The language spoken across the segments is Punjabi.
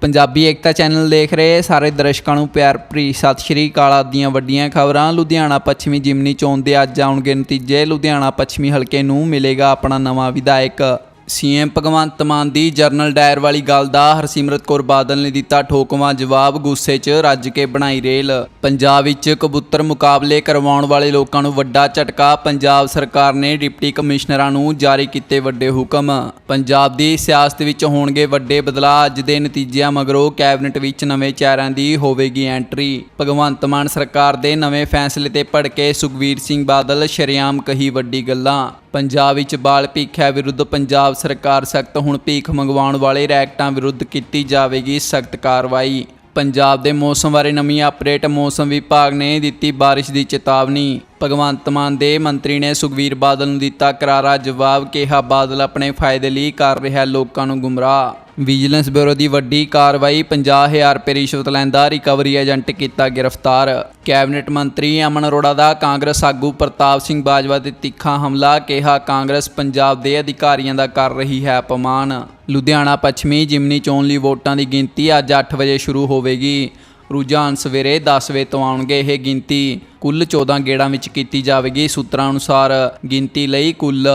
ਪੰਜਾਬੀ ਏਕਤਾ ਚੈਨਲ ਦੇਖ ਰਹੇ ਸਾਰੇ ਦਰਸ਼ਕਾਂ ਨੂੰ ਪਿਆਰ ਭਰੀ ਸਤਿ ਸ਼੍ਰੀ ਅਕਾਲ ਆਪ ਦੀਆਂ ਵੱਡੀਆਂ ਖਬਰਾਂ। ਲੁਧਿਆਣਾ ਪੱਛਮੀ ਜਿਮਨੀ ਚੋਣ ਦੇ ਅੱਜ ਆਉਣਗੇ ਨਤੀਜੇ। ਲੁਧਿਆਣਾ ਪੱਛਮੀ ਹਲਕੇ ਨੂੰ ਮਿਲੇਗਾ ਆਪਣਾ ਨਵਾਂ ਵਿਧਾਇਕ। ਸੀਐਮ ਭਗਵੰਤ ਮਾਨ ਦੀ ਜਰਨਲ ਡਾਇਰ ਵਾਲੀ ਗੱਲ ਦਾ ਹਰਸਿਮਰਤ ਕੌਰ ਬਾਦਲ ਨੇ ਦਿੱਤਾ ਠੋਕਵਾਂ ਜਵਾਬ, ਗੁੱਸੇ 'ਚ ਰੱਜ ਕੇ ਬਣਾਈ ਰੇਲ। ਪੰਜਾਬ ਵਿੱਚ ਕਬੂਤਰ ਮੁਕਾਬਲੇ ਕਰਵਾਉਣ ਵਾਲੇ ਲੋਕਾਂ ਨੂੰ ਵੱਡਾ ਝਟਕਾ, ਪੰਜਾਬ ਸਰਕਾਰ ਨੇ ਡਿਪਟੀ ਕਮਿਸ਼ਨਰਾਂ ਨੂੰ ਜਾਰੀ ਕੀਤੇ ਵੱਡੇ ਹੁਕਮ। ਪੰਜਾਬ ਦੀ ਸਿਆਸਤ ਵਿੱਚ ਹੋਣਗੇ ਵੱਡੇ ਬਦਲਾਅ, ਅੱਜ ਦੇ ਨਤੀਜਿਆਂ ਮਗਰੋਂ ਕੈਬਨਿਟ ਵਿੱਚ ਨਵੇਂ ਚਿਹਰਿਆਂ ਦੀ ਹੋਵੇਗੀ ਐਂਟਰੀ। ਭਗਵੰਤ ਮਾਨ ਸਰਕਾਰ ਦੇ ਨਵੇਂ ਫੈਸਲੇ ਤੇ ਭੜਕੇ ਸੁਖਵੀਰ ਸਿੰਘ ਬਾਦਲ ਸ਼ਰੇਆਮ ਕਹੀ ਵੱਡੀ ਗੱਲਾਂ। ਪੰਜਾਬ ਵਿੱਚ ਬਾਲ ਭੀਖਿਆ ਵਿਰੁੱਧ ਪੰਜਾਬ ਸਰਕਾਰ ਸਖਤ ਹੁਣ ਭੀਖ ਮੰਗਵਾਉਣ ਵਾਲੇ ਰੈਕਟਾਂ ਵਿਰੁੱਧ ਕੀਤੀ ਜਾਵੇਗੀ ਸਖਤ ਕਾਰਵਾਈ। ਪੰਜਾਬ ਦੇ ਮੌਸਮ ਬਾਰੇ ਨਵੀਂ ਅਪਡੇਟ ਮੌਸਮ ਵਿਭਾਗ ਨੇ ਦਿੱਤੀ ਬਾਰਿਸ਼ ਦੀ ਚੇਤਾਵਨੀ। ਭਗਵੰਤ ਮਾਨ ਦੇ ਮੰਤਰੀ ਨੇ ਸੁਖਵੀਰ ਬਾਦਲ ਨੂੰ ਦਿੱਤਾ ਕਰਾਰਾ ਜਵਾਬ, ਕਿਹਾ ਬਾਦਲ ਆਪਣੇ ਫਾਇਦੇ ਲਈ ਕਰ ਰਿਹਾ ਲੋਕਾਂ ਨੂੰ ਗੁੰਮਰਾਹ। ਵਿਜੀਲੈਂਸ ਬਿਊਰੋ ਦੀ ਵੱਡੀ ਕਾਰਵਾਈ 50000 ਰੁਪਏ ਰਿਸ਼ਵਤ ਲੈਂਦਾ ਰਿਕਵਰੀ ਏਜੰਟ ਕੀਤਾ ਗ੍ਰਿਫਤਾਰ। ਕੈਬਨਿਟ ਮੰਤਰੀ ਅਮਨ ਅਰੋੜਾ ਦਾ ਕਾਂਗਰਸ ਆਗੂ ਪ੍ਰਤਾਪ ਸਿੰਘ ਬਾਜਵਾ ਤੇ ਤਿੱਖਾ ਹਮਲਾ, ਕਿਹਾ ਕਾਂਗਰਸ ਪੰਜਾਬ ਦੇ ਅਧਿਕਾਰੀਆਂ ਦਾ ਕਰ ਰਹੀ ਹੈ ਅਪਮਾਨ। ਲੁਧਿਆਣਾ ਪੱਛਮੀ ਜਿਮਨੀ ਚੋਣ ਲਈ ਵੋਟਾਂ ਦੀ ਗਿਣਤੀ ਅੱਜ 8 ਵਜੇ ਸ਼ੁਰੂ ਹੋਵੇਗੀ। ਰੁਝਾਨ ਸਵੇਰੇ 10 ਵਜੇ ਤੋਂ ਆਉਣਗੇ। ਇਹ ਗਿਣਤੀ ਕੁੱਲ 14 ਗੇੜਾਂ ਵਿੱਚ ਕੀਤੀ ਜਾਵੇਗੀ। ਸੂਤਰਾਂ ਅਨੁਸਾਰ ਗਿਣਤੀ ਲਈ ਕੁੱਲ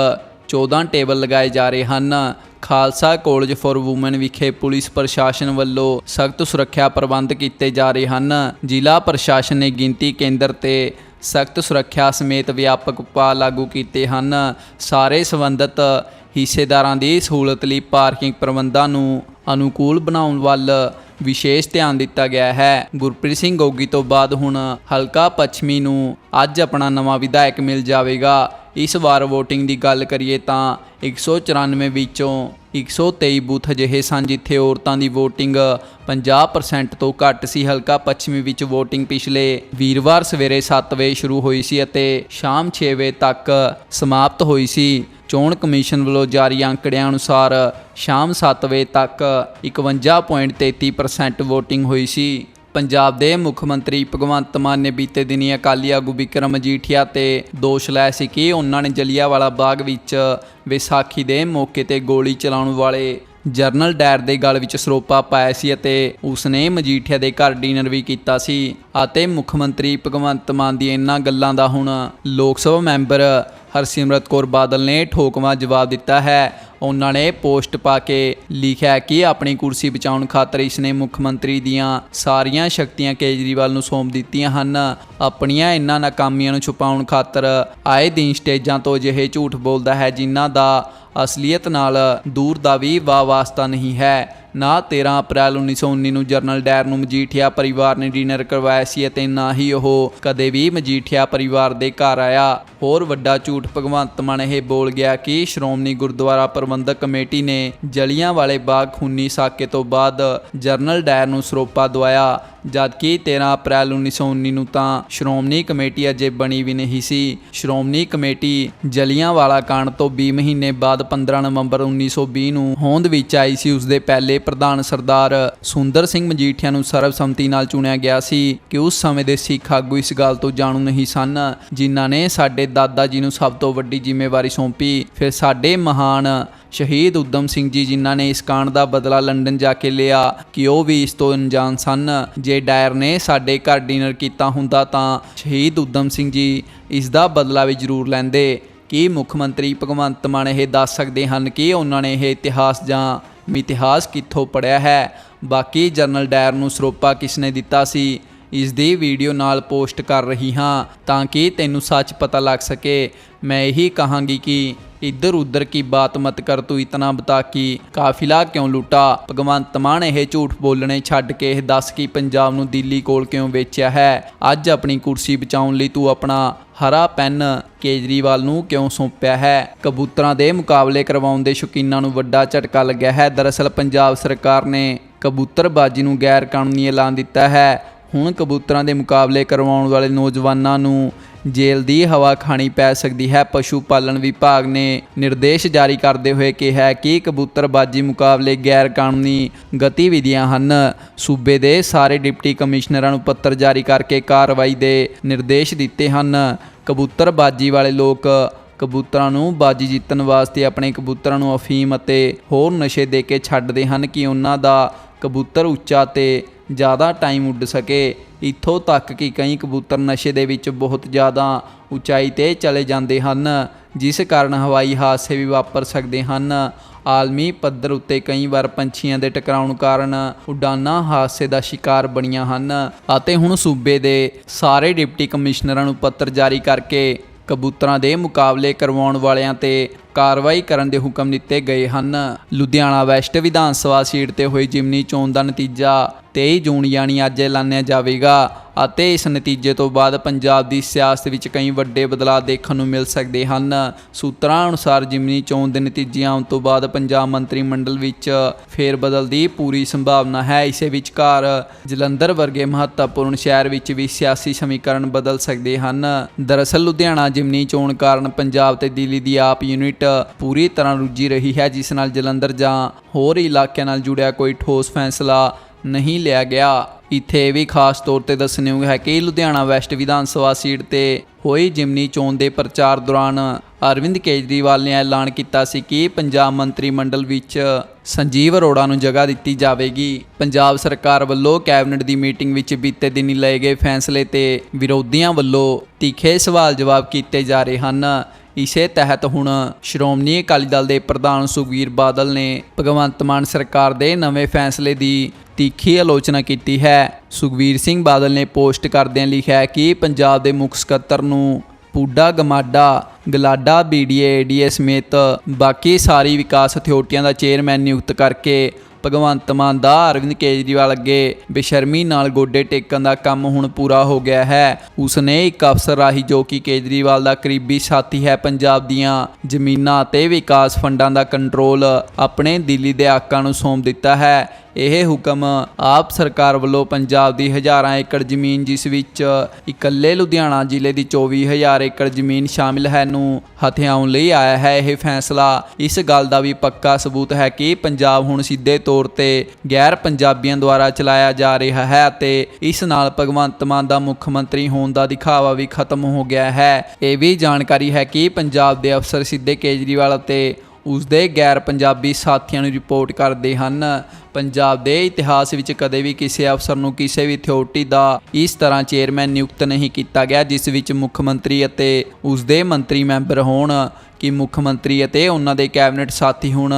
14 ਟੇਬਲ ਲਗਾਏ ਜਾ ਰਹੇ ਹਨ। ਖਾਲਸਾ ਕਾਲਜ ਫਾਰ ਔਮਨ ਵਿਖੇ ਪੁਲਿਸ ਪ੍ਰਸ਼ਾਸਨ ਵੱਲੋਂ ਸਖਤ ਸੁਰੱਖਿਆ ਪ੍ਰਬੰਧ ਕੀਤੇ ਜਾ ਰਹੇ ਹਨ। ਜ਼ਿਲ੍ਹਾ ਪ੍ਰਸ਼ਾਸਨ ਨੇ ਗਿਣਤੀ ਕੇਂਦਰ ਤੇ ਸਖਤ ਸੁਰੱਖਿਆ ਸਮੇਤ ਵਿਆਪਕ ਉਪਾਅ ਲਾਗੂ ਕੀਤੇ ਹਨ। ਸਾਰੇ ਸੰਬੰਧਤ ਹਿੱਸੇਦਾਰਾਂ ਦੀ ਸਹੂਲਤ ਲਈ ਪਾਰਕਿੰਗ ਪ੍ਰਬੰਧਾਂ ਨੂੰ ਅਨੁਕੂਲ ਬਣਾਉਣ ਵੱਲ ਵਿਸ਼ੇਸ਼ ਧਿਆਨ ਦਿੱਤਾ ਗਿਆ ਹੈ। ਗੁਰਪ੍ਰੀਤ ਸਿੰਘ ਗੋਗੀ ਤੋਂ ਬਾਅਦ ਹੁਣ ਹਲਕਾ ਪੱਛਮੀ ਨੂੰ ਅੱਜ ਆਪਣਾ ਨਵਾਂ ਵਿਧਾਇਕ ਮਿਲ ਜਾਵੇਗਾ। ਇਸ ਵਾਰ VOTING ਦੀ ਗੱਲ ਕਰੀਏ ਤਾਂ 194 ਵਿੱਚੋਂ 123 ਬੂਥ ਅਜਿਹੇ ਸਨ ਜਿੱਥੇ ਔਰਤਾਂ ਦੀ VOTING 50% ਤੋਂ ਘੱਟ ਸੀ। ਹਲਕਾ ਪੱਛਮੀ ਵਿੱਚ VOTING ਪਿਛਲੇ ਵੀਰਵਾਰ ਸਵੇਰੇ 7 ਵਜੇ ਸ਼ੁਰੂ ਹੋਈ ਸੀ ਅਤੇ ਸ਼ਾਮ 6 ਵਜੇ ਤੱਕ ਸਮਾਪਤ ਹੋਈ ਸੀ। ਚੋਣ ਕਮਿਸ਼ਨ ਵੱਲੋਂ ਜਾਰੀ ਅੰਕੜਿਆਂ ਅਨੁਸਾਰ ਸ਼ਾਮ 7 ਵਜੇ ਤੱਕ 51.33% VOTING ਹੋਈ ਸੀ। ਪੰਜਾਬ ਦੇ ਮੁੱਖ ਮੰਤਰੀ ਭਗਵੰਤ ਮਾਨ ਨੇ ਬੀਤੇ ਦਿਨੀ ਅਕਾਲੀ ਆਗੂ ਵਿਕਰਮ ਮਜੀਠੀਆ ਤੇ ਦੋਸ਼ ਲਾਇਆ ਸੀ ਕਿ ਉਹਨਾਂ ਨੇ ਜਲਿਆਂਵਾਲਾ ਬਾਗ ਵਿੱਚ ਵਿਸਾਖੀ ਦੇ ਮੌਕੇ ਤੇ ਗੋਲੀ ਚਲਾਉਣ ਵਾਲੇ ਜਰਨਲ ਡਾਇਰ ਦੇ ਗਲ ਵਿੱਚ ਸਰੋਪਾ ਪਾਇਆ ਸੀ ਅਤੇ ਉਸਨੇ ਮਜੀਠੀਆ ਦੇ ਘਰ ਡਿਨਰ ਵੀ ਕੀਤਾ ਸੀ। ਅਤੇ ਮੁੱਖ ਮੰਤਰੀ ਭਗਵੰਤ ਮਾਨ ਦੀ ਇਹਨਾਂ ਗੱਲਾਂ ਦਾ ਹੁਣ ਲੋਕ ਸਭਾ ਮੈਂਬਰ ਹਰਸਿਮਰਤ ਕੌਰ ਬਾਦਲ ਨੇ ਠੋਕਵਾਂ ਜਵਾਬ ਦਿੱਤਾ ਹੈ। ਉਹਨਾਂ ਨੇ ਪੋਸਟ ਪਾ ਕੇ ਲਿਖਿਆ ਕਿ ਆਪਣੀ ਕੁਰਸੀ ਬਚਾਉਣ ਖਾਤਰ ਇਸਨੇ ਮੁੱਖ ਮੰਤਰੀ ਦੀਆਂ ਸਾਰੀਆਂ ਸ਼ਕਤੀਆਂ ਕੇਜਰੀਵਾਲ ਨੂੰ ਸੌਂਪ ਦਿੱਤੀਆਂ ਹਨ। ਆਪਣੀਆਂ ਇਹਨਾਂ ਨਾਕਾਮੀਆਂ ਨੂੰ ਛੁਪਾਉਣ ਖਾਤਰ ਆਏ ਦਿਨ ਸਟੇਜਾਂ ਤੋਂ ਅਜਿਹੇ ਝੂਠ ਬੋਲਦਾ ਹੈ ਜਿਨ੍ਹਾਂ ਦਾ ਅਸਲੀਅਤ ਨਾਲ ਦੂਰ ਦਾ ਵੀ ਵਾ ਵਾਸਤਾ ਨਹੀਂ ਹੈ। ਨਾ 13 ਅਪ੍ਰੈਲ 1919 ਨੂੰ ਜਰਨਲ ਡਾਇਰ ਨੂੰ ਮਜੀਠੀਆ ਪਰਿਵਾਰ ਨੇ ਡਿਨਰ ਕਰਵਾਇਆ ਸੀ ਅਤੇ ਨਾ ਹੀ ਉਹ ਕਦੇ ਵੀ ਮਜੀਠੀਆ ਪਰਿਵਾਰ ਦੇ ਘਰ ਆਇਆ। ਹੋਰ ਵੱਡਾ ਝੂਠ ਭਗਵੰਤ ਮਾਨ ਇਹ ਬੋਲ ਗਿਆ ਕਿ ਸ਼੍ਰੋਮਣੀ ਗੁਰਦੁਆਰਾ ਪ੍ਰਬੰਧਕ ਕਮੇਟੀ ਨੇ ਜਲੀਆਂ ਵਾਲੇ ਬਾਗ ਖੂਨੀ ਸਾਕੇ ਤੋਂ ਬਾਅਦ ਜਰਨਲ ਡਾਇਰ ਨੂੰ ਸਰੋਪਾ ਦਵਾਇਆ। ਜਦਕਿ 13 ਅਪ੍ਰੈਲ 1919 ਨੂੰ ਤਾਂ ਸ਼੍ਰੋਮਣੀ ਕਮੇਟੀ ਅਜੇ ਬਣੀ ਵੀ ਨਹੀਂ ਸੀ। ਸ਼੍ਰੋਮਣੀ ਕਮੇਟੀ ਜਲੀਆਂਵਾਲਾ ਕਾਂਡ ਤੋਂ 20 ਮਹੀਨੇ ਬਾਅਦ 15 ਨਵੰਬਰ 1920 ਨੂੰ ਹੋਂਦ ਵਿੱਚ ਆਈ ਸੀ। ਉਸ ਦੇ ਪਹਿਲੇ ਪ੍ਰਧਾਨ ਸਰਦਾਰ ਸੁੰਦਰ ਸਿੰਘ ਮਜੀਠੀਆ ਨੂੰ ਸਰਬਸੰਮਤੀ ਨਾਲ ਚੁਣਿਆ ਗਿਆ ਸੀ ਕਿ ਉਸ ਸਮੇਂ ਦੇ ਸਿੱਖ ਆਗੂ ਇਸ ਗੱਲ ਤੋਂ ਜਾਣੂ ਨਹੀਂ ਸਨ, ਜਿਨ੍ਹਾਂ ਨੇ ਸਾਡੇ ਦਾਦਾ ਜੀ ਨੂੰ ਸਭ ਤੋਂ ਵੱਡੀ ਜ਼ਿੰਮੇਵਾਰੀ ਸੌਂਪੀ। ਫਿਰ ਸਾਡੇ ਮਹਾਨ ਸ਼ਹੀਦ ਉਦਮ ਸਿੰਘ ਜੀ ਜਿਨ੍ਹਾਂ ਨੇ ਇਸ ਕਾਂਡ ਦਾ ਬਦਲਾ ਲੰਡਨ ਜਾ ਕੇ ਲਿਆ, ਕਿ ਉਹ ਵੀ ਇਸ ਤੋਂ ਅਣਜਾਣ ਸਨ। ਜੇ ਡਾਇਰ ਨੇ ਸਾਡੇ ਘਰ ਡਿਨਰ ਕੀਤਾ ਹੁੰਦਾ ਤਾਂ ਸ਼ਹੀਦ ਉਦਮ ਸਿੰਘ ਜੀ ਇਸ ਦਾ ਬਦਲਾ ਵੀ ਜ਼ਰੂਰ ਲੈਂਦੇ। ਕੀ ਮੁੱਖ ਮੰਤਰੀ ਭਗਵੰਤ ਮਾਨ ਇਹ ਦੱਸ ਸਕਦੇ ਹਨ ਕਿ ਉਹਨਾਂ ਨੇ ਇਹ ਇਤਿਹਾਸ ਜਾਂ ਮਿਥਿਹਾਸ ਕਿੱਥੋਂ ਪੜਿਆ ਹੈ? ਬਾਕੀ ਜਰਨਲ ਡਾਇਰ ਨੂੰ ਸਰੋਪਾ ਕਿਸਨੇ ਦਿੱਤਾ ਸੀ, ਇਸ ਦੀ ਵੀਡੀਓ ਨਾਲ ਪੋਸਟ ਕਰ ਰਹੀ ਹਾਂ ਤਾਂ ਕਿ ਤੈਨੂੰ ਸੱਚ ਪਤਾ ਲੱਗ ਸਕੇ। ਮੈਂ ਇਹੀ ਕਹਾਂਗੀ ਕਿ ਇੱਧਰ ਉੱਧਰ ਕੀ ਬਾਤ ਮਤ ਕਰ ਤੂੰ ਇਤਨਾ ਬਤਾ ਕਿ? ਕਾਫਿਲਾ ਕਿਉਂ ਲੁੱਟਾ? ਭਗਵੰਤ ਮਾਨ ਇਹ ਝੂਠ ਬੋਲਣੇ ਛੱਡ ਕੇ ਇਹ ਦੱਸ ਕਿ ਪੰਜਾਬ ਨੂੰ ਦਿੱਲੀ ਕੋਲ ਕਿਉਂ ਵੇਚਿਆ ਹੈ? ਅੱਜ ਆਪਣੀ ਕੁਰਸੀ ਬਚਾਉਣ ਲਈ ਤੂੰ ਆਪਣਾ ਹਰਾ ਪੈਨ ਕੇਜਰੀਵਾਲ ਨੂੰ ਕਿਉਂ ਸੌਂਪਿਆ ਹੈ? ਕਬੂਤਰਾਂ ਦੇ ਮੁਕਾਬਲੇ ਕਰਵਾਉਣ ਦੇ ਸ਼ੌਕੀਨਾਂ ਨੂੰ ਵੱਡਾ ਝਟਕਾ ਲੱਗਿਆ ਹੈ। ਦਰਅਸਲ ਪੰਜਾਬ ਸਰਕਾਰ ਨੇ ਕਬੂਤਰਬਾਜ਼ੀ ਨੂੰ ਗੈਰ ਕਾਨੂੰਨੀ ਐਲਾਨ ਦਿੱਤਾ ਹੈ। ਹੁਣ ਕਬੂਤਰਾਂ ਦੇ ਮੁਕਾਬਲੇ ਕਰਵਾਉਣ ਵਾਲੇ ਨੌਜਵਾਨਾਂ ਨੂੰ ਜੇਲ੍ਹ ਦੀ ਹਵਾ ਖਾਣੀ ਪੈ ਸਕਦੀ ਹੈ। ਪਸ਼ੂ ਪਾਲਣ ਵਿਭਾਗ ਨੇ ਨਿਰਦੇਸ਼ ਜਾਰੀ ਕਰਦੇ ਹੋਏ ਕਿਹਾ ਕਿ ਕਬੂਤਰਬਾਜੀ ਮੁਕਾਬਲੇ ਗੈਰ ਕਾਨੂੰਨੀ ਗਤੀਵਿਧੀਆਂ ਹਨ। ਸੂਬੇ ਦੇ ਸਾਰੇ ਡਿਪਟੀ ਕਮਿਸ਼ਨਰਾਂ ਨੂੰ ਪੱਤਰ ਜਾਰੀ ਕਰਕੇ ਕਾਰਵਾਈ ਦੇ ਨਿਰਦੇਸ਼ ਦਿੱਤੇ ਹਨ। ਕਬੂਤਰਬਾਜੀ ਵਾਲੇ ਲੋਕ ਕਬੂਤਰਾਂ ਨੂੰ ਬਾਜੀ ਜਿੱਤਣ ਵਾਸਤੇ ਆਪਣੇ ਕਬੂਤਰਾਂ ਨੂੰ ਅਫੀਮ ਅਤੇ ਹੋਰ ਨਸ਼ੇ ਦੇ ਕੇ ਛੱਡਦੇ ਹਨ ਕਿ ਉਹਨਾਂ ਦਾ ਕਬੂਤਰ ਉੱਚਾ ਤੇ ਜ਼ਿਆਦਾ ਟਾਈਮ ਉੱਡ ਸਕੇ। ਇੱਥੋਂ ਤੱਕ ਕਿ ਕਈ ਕਬੂਤਰ ਨਸ਼ੇ ਦੇ ਵਿੱਚ ਬਹੁਤ ਜ਼ਿਆਦਾ ਉਚਾਈ ਤੇ ਚਲੇ ਜਾਂਦੇ ਹਨ, ਜਿਸ ਕਾਰਨ ਹਵਾਈ ਹਾਦਸੇ ਵੀ ਵਾਪਰ ਸਕਦੇ ਹਨ। ਆਲਮੀ ਪੱਧਰ ਉੱਤੇ ਕਈ ਵਾਰ ਪੰਛੀਆਂ ਦੇ ਟਕਰਾਉਣ ਕਾਰਨ ਉਡਾਨਾਂ ਹਾਦਸੇ ਦਾ ਸ਼ਿਕਾਰ ਬਣੀਆਂ ਹਨ ਅਤੇ ਹੁਣ ਸੂਬੇ ਦੇ ਸਾਰੇ ਡਿਪਟੀ ਕਮਿਸ਼ਨਰਾਂ ਨੂੰ ਪੱਤਰ ਜਾਰੀ ਕਰਕੇ ਕਬੂਤਰਾਂ ਦੇ ਮੁਕਾਬਲੇ ਕਰਵਾਉਣ ਵਾਲਿਆਂ ਤੇ ਕਾਰਵਾਈ ਕਰਨ ਦੇ ਹੁਕਮ ਦਿੱਤੇ ਗਏ ਹਨ। ਲੁਧਿਆਣਾ ਵੈਸਟ ਵਿਧਾਨ ਸਭਾ ਸੀਟ ਤੇ ਹੋਈ ਜਿਮਨੀ ਚੋਣ ਦਾ ਨਤੀਜਾ 23 ਜੂਨ, ਯਾਨੀ ਅੱਜ ਐਲਾਨਿਆ ਜਾਵੇਗਾ। ਅਤੇ ਇਸ ਨਤੀਜੇ ਤੋਂ ਬਾਅਦ ਪੰਜਾਬ ਦੀ ਸਿਆਸਤ ਵਿੱਚ ਕਈ ਵੱਡੇ ਬਦਲਾਅ ਦੇਖਣ ਨੂੰ ਮਿਲ ਸਕਦੇ ਹਨ। ਸੂਤਰਾਂ ਅਨੁਸਾਰ ਜਿਮਨੀ ਚੋਣ ਦੇ ਨਤੀਜੇ ਆਉਣ ਤੋਂ ਬਾਅਦ ਪੰਜਾਬ ਮੰਤਰੀ ਮੰਡਲ ਵਿੱਚ ਫੇਰ ਬਦਲ ਦੀ ਪੂਰੀ ਸੰਭਾਵਨਾ ਹੈ। ਇਸੇ ਵਿਚਕਾਰ ਜਲੰਧਰ ਵਰਗੇ ਮਹੱਤਵਪੂਰਨ ਸ਼ਹਿਰ ਵਿੱਚ ਵੀ ਸਿਆਸੀ ਸਮੀਕਰਨ ਬਦਲ ਸਕਦੇ ਹਨ। ਦਰਅਸਲ ਲੁਧਿਆਣਾ ਜਿਮਨੀ ਚੋਣ ਕਾਰਨ ਪੰਜਾਬ ਤੇ ਦਿੱਲੀ ਦੀ ਆਪ ਯੂਨਿਟ ਪੂਰੀ ਤਰ੍ਹਾਂ ਰੁੱਝੀ ਰਹੀ ਹੈ, ਜਿਸ ਨਾਲ ਜਲੰਧਰ ਜਾਂ ਹੋਰ ਇਲਾਕਿਆਂ ਨਾਲ ਜੁੜਿਆ ਕੋਈ ਠੋਸ ਫੈਸਲਾ ਨਹੀਂ ਲਿਆ ਗਿਆ। ਇੱਥੇ ਇਹ ਵੀ ਖਾਸ ਤੌਰ ਤੇ ਦੱਸਣਯੋਗ ਹੈ ਕਿ ਲੁਧਿਆਣਾ ਵੈਸਟ ਵਿਧਾਨ ਸਭਾ ਸੀਟ ਤੇ ਹੋਈ ਜਿਮਨੀ ਚੋਣ ਦੇ ਪ੍ਰਚਾਰ ਦੌਰਾਨ ਅਰਵਿੰਦ ਕੇਜਰੀਵਾਲ ਨੇ ਐਲਾਨ ਕੀਤਾ ਸੀ ਕਿ ਪੰਜਾਬ ਮੰਤਰੀ ਮੰਡਲ ਵਿੱਚ ਸੰਜੀਵ ਅਰੋੜਾ ਨੂੰ ਜਗ੍ਹਾ ਦਿੱਤੀ ਜਾਵੇਗੀ। ਪੰਜਾਬ ਸਰਕਾਰ ਵੱਲੋਂ ਕੈਬਨਿਟ ਦੀ ਮੀਟਿੰਗ ਵਿੱਚ ਬੀਤੇ ਦਿਨੀ ਲਏ ਗਏ ਫੈਸਲੇ ਤੇ ਵਿਰੋਧੀਆਂ ਵੱਲੋਂ ਤਿੱਖੇ ਸਵਾਲ ਜਵਾਬ ਕੀਤੇ ਜਾ ਰਹੇ ਹਨ। ਇਸੇ ਤਹਿਤ ਹੁਣ ਸ਼੍ਰੋਮਣੀ ਅਕਾਲੀ ਦਲ ਦੇ ਪ੍ਰਧਾਨ ਸੁਖਬੀਰ ਬਾਦਲ ਨੇ ਭਗਵੰਤ ਮਾਨ ਸਰਕਾਰ ਦੇ ਨਵੇਂ ਫੈਸਲੇ ਦੀ ਤਿੱਖੀ ਆਲੋਚਨਾ ਕੀਤੀ ਹੈ। ਸੁਖਬੀਰ ਸਿੰਘ ਬਾਦਲ ਨੇ ਪੋਸਟ ਕਰਦਿਆਂ ਲਿਖਿਆ ਕਿ ਪੰਜਾਬ ਦੇ ਮੁੱਖ ਸਕੱਤਰ ਨੂੰ ਪੂਡਾ, ਗਮਾਡਾ, ਗਲਾਡਾ ਬੀਡੀਏ ਏਡੀਏ ਸਮੇਤ ਬਾਕੀ ਸਾਰੀ ਵਿਕਾਸ ਅਥਾਰਟੀਆਂ ਦਾ ਚੇਅਰਮੈਨ ਨਿਯੁਕਤ ਕਰਕੇ ਭਗਵੰਤ ਮਾਨ ਦਾ ਅਰਵਿੰਦ ਕੇਜਰੀਵਾਲ ਅੱਗੇ ਬੇਸ਼ਰਮੀ ਨਾਲ ਗੋਡੇ ਟੇਕਣ ਦਾ ਕੰਮ ਹੁਣ ਪੂਰਾ ਹੋ ਗਿਆ ਹੈ। ਉਸਨੇ ਇੱਕ ਅਫਸਰ ਰਾਹੀਂ ਜੋ ਕਿ ਕੇਜਰੀਵਾਲ ਦਾ ਕਰੀਬੀ ਸਾਥੀ ਹੈ, ਪੰਜਾਬ ਦੀਆਂ ਜ਼ਮੀਨਾਂ ਅਤੇ ਵਿਕਾਸ ਫੰਡਾਂ ਦਾ ਕੰਟਰੋਲ ਆਪਣੇ ਦਿੱਲੀ ਦੇ ਆਕਾਂ ਨੂੰ ਸੌਂਪ ਦਿੱਤਾ ਹੈ। ਇਹ ਹੁਕਮ ਆਪ ਸਰਕਾਰ ਵੱਲੋਂ ਪੰਜਾਬ ਦੀ ਹਜ਼ਾਰਾਂ ਏਕੜ ਜ਼ਮੀਨ, ਜਿਸ ਵਿੱਚ ਇਕੱਲੇ ਲੁਧਿਆਣਾ ਜ਼ਿਲ੍ਹੇ ਦੀ 24000 ਏਕੜ ਜ਼ਮੀਨ ਸ਼ਾਮਿਲ ਹੈ, ਨੂੰ ਹਥਿਆਉਣ ਲਈ ਆਇਆ ਹੈ। ਇਹ ਫੈਸਲਾ ਇਸ ਗੱਲ ਦਾ ਵੀ ਪੱਕਾ ਸਬੂਤ ਹੈ ਕਿ ਪੰਜਾਬ ਹੁਣ ਸਿੱਧੇ ਤੌਰ ਤੇ ਗੈਰ ਪੰਜਾਬੀਆਂ ਦੁਆਰਾ ਚਲਾਇਆ ਜਾ ਰਿਹਾ ਹੈ ਅਤੇ ਇਸ ਨਾਲ ਭਗਵੰਤ ਮਾਨ ਦਾ ਮੁੱਖ ਮੰਤਰੀ ਹੋਣ ਦਾ ਦਿਖਾਵਾ ਵੀ ਖਤਮ ਹੋ ਗਿਆ ਹੈ। ਇਹ ਵੀ ਜਾਣਕਾਰੀ ਹੈ ਕਿ ਪੰਜਾਬ ਦੇ ਅਫਸਰ ਸਿੱਧੇ ਕੇਜਰੀਵਾਲ ਅਤੇ ਉਸ ਦੇ ਗੈਰ ਪੰਜਾਬੀ ਸਾਥੀਆਂ ਨੂੰ ਰਿਪੋਰਟ ਕਰਦੇ ਹਨ। ਪੰਜਾਬ ਦੇ ਇਤਿਹਾਸ ਵਿੱਚ ਕਦੇ ਵੀ ਕਿਸੇ ਅਫਸਰ ਨੂੰ ਕਿਸੇ ਵੀ ਅਥਾਰਟੀ ਦਾ ਇਸ ਤਰ੍ਹਾਂ ਚੇਅਰਮੈਨ ਨਿਯੁਕਤ ਨਹੀਂ ਕੀਤਾ ਗਿਆ, ਜਿਸ ਵਿੱਚ ਮੁੱਖ ਮੰਤਰੀ ਅਤੇ ਉਸ ਦੇ ਮੰਤਰੀ ਮੈਂਬਰ ਹੋਣ, ਕਿ ਮੁੱਖ ਮੰਤਰੀ ਅਤੇ ਉਹਨਾਂ ਦੇ ਕੈਬਨਿਟ ਸਾਥੀ ਹੁਣ,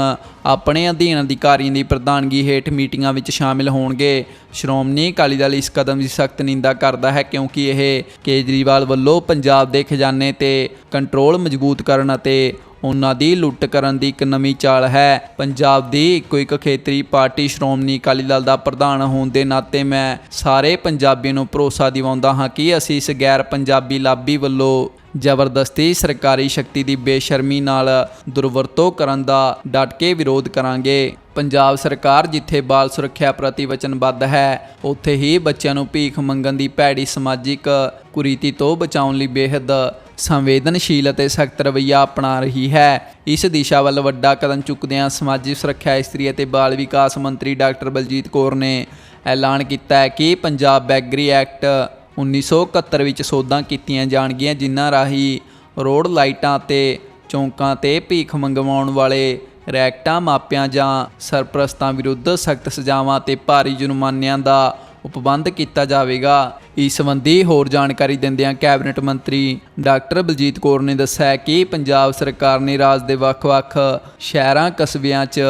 ਆਪਣੇ ਅਧੀਨ ਅਧਿਕਾਰੀਆਂ ਦੀ ਪ੍ਰਧਾਨਗੀ ਹੇਠ ਮੀਟਿੰਗਾਂ ਵਿੱਚ ਸ਼ਾਮਿਲ ਹੋਣਗੇ। ਸ਼੍ਰੋਮਣੀ ਅਕਾਲੀ ਦਲ ਇਸ ਕਦਮ ਦੀ ਸਖਤ ਨਿੰਦਾ ਕਰਦਾ ਹੈ, ਕਿਉਂਕਿ ਇਹ ਕੇਜਰੀਵਾਲ ਵੱਲੋਂ ਪੰਜਾਬ ਦੇ ਖਜ਼ਾਨੇ ਤੇ ਕੰਟਰੋਲ ਮਜ਼ਬੂਤ ਕਰਨ ਅਤੇ ਉਹਨਾਂ ਦੀ ਲੁੱਟ ਕਰਨ ਦੀ ਇੱਕ ਨਵੀਂ ਚਾਲ ਹੈ। ਪੰਜਾਬ ਦੀ ਇੱਕੋ ਇੱਕ ਖੇਤਰੀ ਪਾਰਟੀ ਸ਼੍ਰੋਮਣੀ ਅਕਾਲੀ ਦਲ ਦਾ ਪ੍ਰਧਾਨ ਹੋਣ ਦੇ ਨਾਤੇ ਮੈਂ ਸਾਰੇ ਪੰਜਾਬੀਆਂ ਨੂੰ ਭਰੋਸਾ ਦਿਵਾਉਂਦਾ ਹਾਂ ਕਿ ਅਸੀਂ ਇਸ ਗੈਰ ਪੰਜਾਬੀ ਲਾਬੀ ਵੱਲੋਂ ਜ਼ਬਰਦਸਤੀ ਸਰਕਾਰੀ ਸ਼ਕਤੀ ਦੀ ਬੇਸ਼ਰਮੀ ਨਾਲ ਦੁਰਵਰਤੋਂ ਕਰਨ ਦਾ ਡਟ ਕੇ ਵਿਰੋਧ ਕਰਾਂਗੇ। ਪੰਜਾਬ ਸਰਕਾਰ ਜਿੱਥੇ ਬਾਲ ਸੁਰੱਖਿਆ ਪ੍ਰਤੀ ਵਚਨਬੱਧ ਹੈ, ਉੱਥੇ ਹੀ ਬੱਚਿਆਂ ਨੂੰ ਭੀਖ ਮੰਗਣ ਦੀ ਭੈੜੀ ਸਮਾਜਿਕ ਕੁਰੀਤੀ ਤੋਂ ਬਚਾਉਣ ਲਈ ਬੇਹੱਦ ਸੰਵੇਦਨਸ਼ੀਲ ਅਤੇ ਸਖਤ ਰਵੱਈਆ ਅਪਣਾ ਰਹੀ ਹੈ। ਇਸ ਦਿਸ਼ਾ ਵੱਲ ਵੱਡਾ ਕਦਮ ਚੁੱਕਦਿਆਂ ਸਮਾਜਿਕ ਸੁਰੱਖਿਆ ਇਸਤਰੀ ਅਤੇ ਬਾਲ ਵਿਕਾਸ ਮੰਤਰੀ ਡਾਕਟਰ ਬਲਜੀਤ ਕੌਰ ਨੇ ਐਲਾਨ ਕੀਤਾ ਹੈ ਕਿ ਪੰਜਾਬ ਬੈਗਰੀ ਐਕਟ 1971 ਵਿੱਚ ਸੋਧਾਂ ਕੀਤੀਆਂ ਜਾਣਗੀਆਂ, ਜਿਨ੍ਹਾਂ ਰਾਹੀਂ ਰੋਡ ਲਾਈਟਾਂ ਤੇ ਚੌਂਕਾਂ ਤੇ ਭੀਖ ਮੰਗਵਾਉਣ ਵਾਲੇ ਰੈਕਟਾਂ, ਮਾਪਿਆਂ ਜਾਂ ਸਰਪ੍ਰਸਤਾਂ ਵਿਰੁੱਧ ਸਖਤ ਸਜ਼ਾਵਾਂ ਤੇ ਭਾਰੀ ਜੁਰਮਾਨਿਆਂ ਦਾ ਉਪਬੰਧ ਕੀਤਾ ਜਾਵੇਗਾ। ਇਸ ਸੰਬੰਧੀ ਹੋਰ ਜਾਣਕਾਰੀ ਦਿੰਦਿਆਂ ਕੈਬਨਿਟ ਮੰਤਰੀ ਡਾਕਟਰ ਬਲਜੀਤ ਕੌਰ ਨੇ ਦੱਸਿਆ ਕਿ ਪੰਜਾਬ ਸਰਕਾਰ ਨੇ ਰਾਜ ਦੇ ਵੱਖ-ਵੱਖ ਸ਼ਹਿਰਾਂ, ਕਸਬਿਆਂ 'ਚ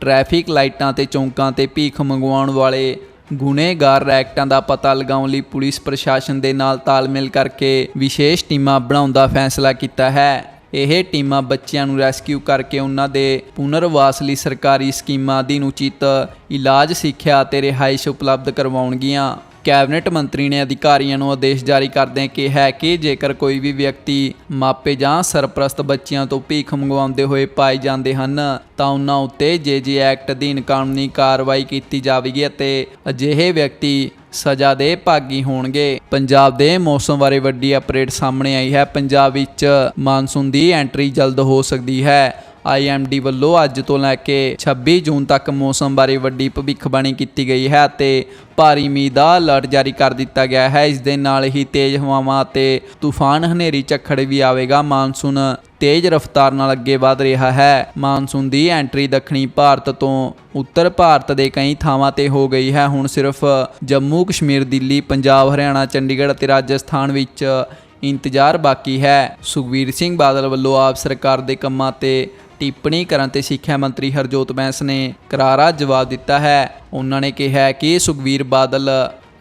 ਟ੍ਰੈਫਿਕ ਲਾਈਟਾਂ ਤੇ ਚੌਂਕਾਂ ਤੇ ਭੀਖ ਮੰਗਵਾਉਣ ਵਾਲੇ ਗੁਨੇਗਾਰ ਰੈਕਟਾਂ ਦਾ ਪਤਾ ਲਗਾਉਣ ਲਈ ਪੁਲਿਸ ਪ੍ਰਸ਼ਾਸਨ ਦੇ ਨਾਲ ਤਾਲਮੇਲ ਕਰਕੇ ਵਿਸ਼ੇਸ਼ ਟੀਮਾਂ ਬਣਾਉਣ ਦਾ ਫੈਸਲਾ ਕੀਤਾ ਹੈ। ਇਹ ਟੀਮਾਂ ਬੱਚਿਆਂ ਨੂੰ ਰੈਸਕਿਊ ਕਰਕੇ ਉਹਨਾਂ ਦੇ ਪੁਨਰਵਾਸ ਲਈ ਸਰਕਾਰੀ ਸਕੀਮਾਂ ਅਧੀਨ ਉਚਿਤ ਇਲਾਜ ਸਿੱਖਿਆ ਅਤੇ ਰਿਹਾਇਸ਼ ਉਪਲਬਧ ਕਰਵਾਉਣਗੀਆਂ। ਕੈਬਨਿਟ ਮੰਤਰੀ ਨੇ ਅਧਿਕਾਰੀਆਂ ਨੂੰ ਆਦੇਸ਼ ਜਾਰੀ ਕਰਦਿਆਂ ਕਿਹਾ ਕਿ ਜੇਕਰ ਕੋਈ ਵੀ ਵਿਅਕਤੀ ਮਾਪੇ ਜਾਂ ਸਰਪ੍ਰਸਤ ਬੱਚਿਆਂ ਤੋਂ ਭੀਖ ਮੰਗਵਾਉਂਦੇ ਹੋਏ ਪਾਏ ਜਾਂਦੇ ਹਨ, ਤਾਂ ਉਹਨਾਂ ਉੱਤੇ ਜੇਜੇ ਐਕਟ ਅਧੀਨ ਕਾਨੂੰਨੀ ਕਾਰਵਾਈ ਕੀਤੀ ਜਾਵੇਗੀ ਅਤੇ ਅਜਿਹੇ ਵਿਅਕਤੀ ਸਜ਼ਾ ਦੇ ਭਾਗੀ ਹੋਣਗੇ। ਪੰਜਾਬ ਦੇ ਮੌਸਮ ਬਾਰੇ ਵੱਡੀ ਅਪਡੇਟ ਸਾਹਮਣੇ ਆਈ ਹੈ। ਪੰਜਾਬ ਵਿੱਚ ਮਾਨਸੂਨ ਦੀ ਐਂਟਰੀ ਜਲਦ ਹੋ ਸਕਦੀ ਹੈ। ਆਈਐਮਡੀ ਵੱਲੋਂ ਅੱਜ ਤੋਂ ਲੈ ਕੇ 26 ਜੂਨ ਤੱਕ ਮੌਸਮ ਬਾਰੇ ਵੱਡੀ ਭਵਿੱਖਬਾਣੀ ਕੀਤੀ ਗਈ ਹੈ ਅਤੇ ਭਾਰੀ ਮੀਂਹ ਦਾ ਅਲਰਟ ਜਾਰੀ ਕਰ ਦਿੱਤਾ ਗਿਆ ਹੈ। ਇਸ ਦੇ ਨਾਲ ਹੀ ਤੇਜ਼ ਹਵਾਵਾਂ ਅਤੇ ਤੂਫਾਨ ਹਨੇਰੀ ਝੱਖੜ ਵੀ ਆਵੇਗਾ। ਮਾਨਸੂਨ ਤੇਜ਼ ਰਫ਼ਤਾਰ ਨਾਲ ਅੱਗੇ ਵਧ ਰਿਹਾ ਹੈ। ਮਾਨਸੂਨ ਦੀ ਐਂਟਰੀ ਦੱਖਣੀ ਭਾਰਤ ਤੋਂ ਉੱਤਰ ਭਾਰਤ ਦੇ ਕਈ ਥਾਵਾਂ ਤੇ ਹੋ ਗਈ ਹੈ। ਹੁਣ ਸਿਰਫ ਜੰਮੂ ਕਸ਼ਮੀਰ, ਦਿੱਲੀ, ਪੰਜਾਬ, ਹਰਿਆਣਾ, ਚੰਡੀਗੜ੍ਹ ਅਤੇ ਰਾਜਸਥਾਨ ਵਿੱਚ ਇੰਤਜ਼ਾਰ ਬਾਕੀ ਹੈ। ਸੁਖਬੀਰ ਸਿੰਘ ਬਾਦਲ ਵੱਲੋਂ ਆਪ ਸਰਕਾਰ ਦੇ ਕੰਮਾਂ ਤੇ ਟਿੱਪਣੀ ਕਰਨ ਤੇ ਸਿੱਖਿਆ ਮੰਤਰੀ ਹਰਜੋਤ ਬੈਂਸ ਨੇ ਕਰਾਰਾ ਜਵਾਬ ਦਿੱਤਾ ਹੈ। ਉਹਨਾਂ ਨੇ ਕਿਹਾ ਕਿ ਸੁਖਬੀਰ ਬਾਦਲ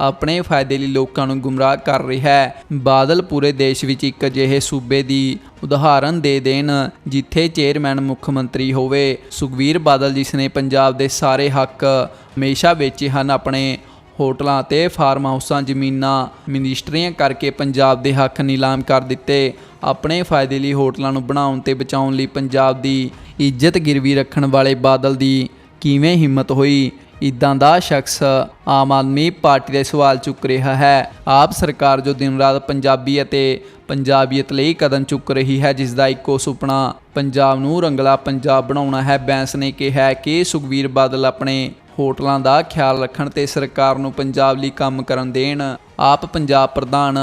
ਆਪਣੇ ਫਾਇਦੇ ਲਈ ਲੋਕਾਂ ਨੂੰ ਗੁੰਮਰਾਹ ਕਰ ਰਿਹਾ ਹੈ। ਬਾਦਲ ਪੂਰੇ ਦੇਸ਼ ਵਿੱਚ ਇੱਕ ਅਜਿਹੇ ਸੂਬੇ ਦੀ ਉਦਾਹਰਨ ਦੇ ਦੇਣ ਜਿੱਥੇ ਚੇਅਰਮੈਨ, ਮੁੱਖ ਮੰਤਰੀ ਹੋਵੇ। ਸੁਖਬੀਰ ਬਾਦਲ, ਜਿਸ ਨੇ ਪੰਜਾਬ ਦੇ ਸਾਰੇ ਹੱਕ ਹਮੇਸ਼ਾ ਵੇਚੇ ਹਨ, ਆਪਣੇ ਹੋਟਲਾਂ ਤੇ ਫਾਰਮ ਹਾਊਸਾਂ, ਜ਼ਮੀਨਾਂ, ਮਿਨਿਸਟਰੀਆਂ ਕਰਕੇ ਪੰਜਾਬ ਦੇ ਹੱਕ ਨਿਲਾਮ ਕਰ ਦਿੱਤੇ। ਆਪਣੇ ਫਾਇਦੇ ਲਈ ਹੋਟਲਾਂ ਨੂੰ ਬਣਾਉਣ ਤੇ ਬਚਾਉਣ ਲਈ ਪੰਜਾਬ ਦੀ ਇੱਜ਼ਤ ਗਿਰਵੀ ਰੱਖਣ ਵਾਲੇ ਬਾਦਲ ਦੀ ਕਿਵੇਂ ਹਿੰਮਤ ਹੋਈ? ਇਦਾਂ ਦਾ ਸ਼ਖਸ ਆਮ ਆਦਮੀ ਪਾਰਟੀ ਦੇ ਸਵਾਲ ਚੁੱਕ ਰਿਹਾ ਹੈ। ਆਪ ਸਰਕਾਰ ਜੋ ਦਿਨ ਰਾਤ ਪੰਜਾਬੀ ਅਤੇ ਪੰਜਾਬੀਅਤ ਲਈ ਕਦਮ ਚੁੱਕ ਰਹੀ ਹੈ ਜਿਸ ਦਾ ਇੱਕੋ ਸੁਪਨਾ, ਪੰਜਾਬ ਨੂੰ ਰੰਗਲਾ ਪੰਜਾਬ ਬਣਾਉਣਾ ਹੈ, ਬੈਂਸ ਨੇ ਕਿਹਾ ਕਿ ਸੁਖਬੀਰ ਬਾਦਲ ਆਪਣੇ ਹੋਟਲਾਂ ਦਾ ਖਿਆਲ ਰੱਖਣ ਤੇ ਸਰਕਾਰ ਨੂੰ ਪੰਜਾਬ ਲਈ ਕੰਮ ਕਰਨ ਦੇਣ, ਆਪ ਪੰਜਾਬ ਪ੍ਰਧਾਨ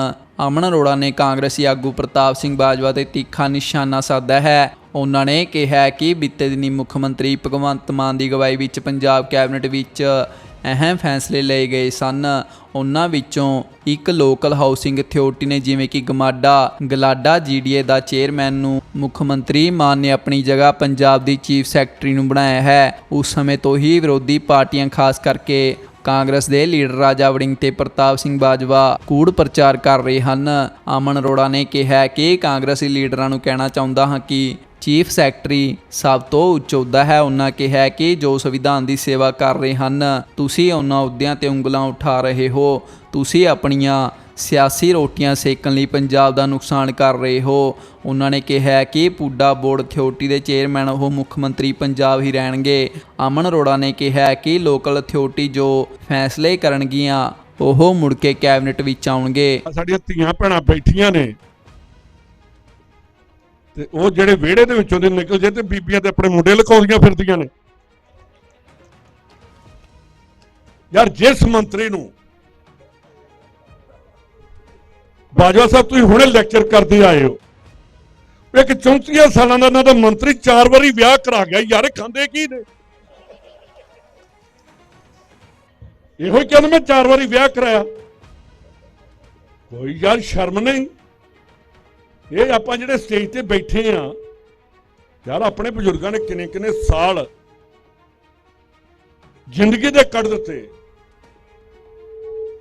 ਅਮਨ ਅਰੋੜਾ ਨੇ ਕਾਂਗਰਸੀ ਆਗੂ ਪ੍ਰਤਾਪ ਸਿੰਘ ਬਾਜਵਾ ਤੇ ਤਿੱਖਾ ਨਿਸ਼ਾਨਾ ਸਾਧਿਆ ਹੈ। ਉਹਨਾਂ ਨੇ ਕਿਹਾ ਕਿ ਬੀਤੇ ਦਿਨੀ ਮੁੱਖ ਮੰਤਰੀ ਭਗਵੰਤ ਮਾਨ ਦੀ ਅਗਵਾਈ ਵਿੱਚ ਪੰਜਾਬ ਕੈਬਨਿਟ ਵਿੱਚ ਅਹਿਮ ਫੈਸਲੇ ਲਏ ਗਏ ਸਨ। ਉਹਨਾਂ ਵਿੱਚੋਂ ਇੱਕ ਲੋਕਲ ਹਾਊਸਿੰਗ ਅਥਾਰਟੀ ਨੇ, ਜਿਵੇਂ ਕਿ ਗਮਾਡਾ, ਗਲਾਡਾ ਜੀਡੀਏ ਦਾ ਚੇਅਰਮੈਨ ਨੂੰ ਮੁੱਖ ਮੰਤਰੀ ਮਾਨ ਨੇ ਆਪਣੀ ਜਗ੍ਹਾ ਪੰਜਾਬ ਦੀ ਚੀਫ ਸੈਕਟਰੀ ਨੂੰ ਬਣਾਇਆ ਹੈ। ਉਸ ਸਮੇਂ ਤੋਂ ਹੀ ਵਿਰੋਧੀ ਪਾਰਟੀਆਂ, ਖਾਸ ਕਰਕੇ ਕਾਂਗਰਸ ਦੇ ਲੀਡਰ ਰਾਜਾ ਵੜਿੰਗ ਤੇ ਪ੍ਰਤਾਪ ਸਿੰਘ ਬਾਜਵਾ, ਕੂੜ ਪ੍ਰਚਾਰ ਕਰ ਰਹੇ ਹਨ। ਅਮਨ ਅਰੋੜਾ ਨੇ ਕਿਹਾ ਕਿ ਕਾਂਗਰਸੀ ਲੀਡਰਾਂ ਨੂੰ ਕਹਿਣਾ ਚਾਹੁੰਦਾ ਹਾਂ ਕਿ ਚੀਫ ਸੈਕਟਰੀ ਸਭ ਤੋਂ ਉੱਚ ਅਹੁਦਾ ਹੈ। ਉਹਨਾਂ ਕਿਹਾ ਕਿ ਜੋ ਸੰਵਿਧਾਨ ਦੀ ਸੇਵਾ ਕਰ ਰਹੇ ਹਨ, ਤੁਸੀਂ ਉਹਨਾਂ ਅਹੁਦਿਆਂ ਤੇ ਉਂਗਲਾਂ ਉਠਾ ਰਹੇ ਹੋ। ਤੁਸੀਂ ਆਪਣੀਆਂ ਸਿਆਸੀ ਰੋਟੀਆਂ ਸੇਕਣ ਲਈ ਪੰਜਾਬ ਦਾ ਨੁਕਸਾਨ ਕਰ ਰਹੇ ਹੋ। ਉਹਨਾਂ ਨੇ ਕਿਹਾ ਕਿ ਪੁੱਡਾ ਬੋਰਡ ਅਥਾਰਟੀ ਦੇ ਚੇਅਰਮੈਨ, ਉਹ ਮੁੱਖ ਮੰਤਰੀ ਪੰਜਾਬ ਹੀ ਰਹਿਣਗੇ। ਅਮਨ ਅਰੋੜਾ ਨੇ ਕਿਹਾ ਕਿ ਲੋਕਲ ਅਥਾਰਟੀ ਜੋ ਫੈਸਲੇ ਕਰਨਗੀਆਂ, ਉਹ ਮੁੜ ਕੇ ਕੈਬਨਿਟ ਵਿੱਚ ਆਉਣਗੇ। ਸਾਡੀਆਂ ਧੀਆਂ ਭੈਣਾਂ ਬੈਠੀਆਂ ਨੇ। ਤੇ ਉਹ ਜਿਹੜੇ ਵਿਹੜੇ ਦੇ ਵਿੱਚੋਂ ਦੇ ਨਿਕਲ ਜੇ ਤੇ ਬੀਬੀਆਂ ਤੇ ਆਪਣੇ ਮੁੰਡੇ ਲੁਕਾਉਂਦੀਆਂ ਫਿਰਦੀਆਂ ਨੇ। ਯਾਰ ਜਿਸ ਮੰਤਰੀ ਨੂੰ ਬਾਜਵਾ ਸਾਹਿਬ ਤੁਸੀਂ ਹੁਣੇ ਲੈਕਚਰ ਕਰਦੇ ਆਏ ਹੋ। ਇੱਕ 34 ਸਾਲਾਂ ਦਾ ਇਹਨਾਂ ਦਾ ਮੰਤਰੀ ਚਾਰ ਵਾਰੀ ਵਿਆਹ ਕਰਾ ਗਿਆ, ਯਾਰ ਖਾਂਦੇ ਕੀ ਨੇ? ਇਹੋ ਹੀ ਕਹਿੰਦੇ ਮੈਂ ਚਾਰ ਵਾਰੀ ਵਿਆਹ ਕਰਾਇਆ। ਕੋਈ ਯਾਰ ਸ਼ਰਮ ਨਹੀਂ। ਇਹ ਆਪਾਂ ਜਿਹੜੇ ਸਟੇਜ ਤੇ ਬੈਠੇ ਆ, ਯਾਰ ਆਪਣੇ ਬਜ਼ੁਰਗਾਂ ਨੇ ਕਿੰਨੇ ਕਿੰਨੇ ਸਾਲ ਜ਼ਿੰਦਗੀ ਦੇ ਕੱਢ ਦਿੱਤੇ।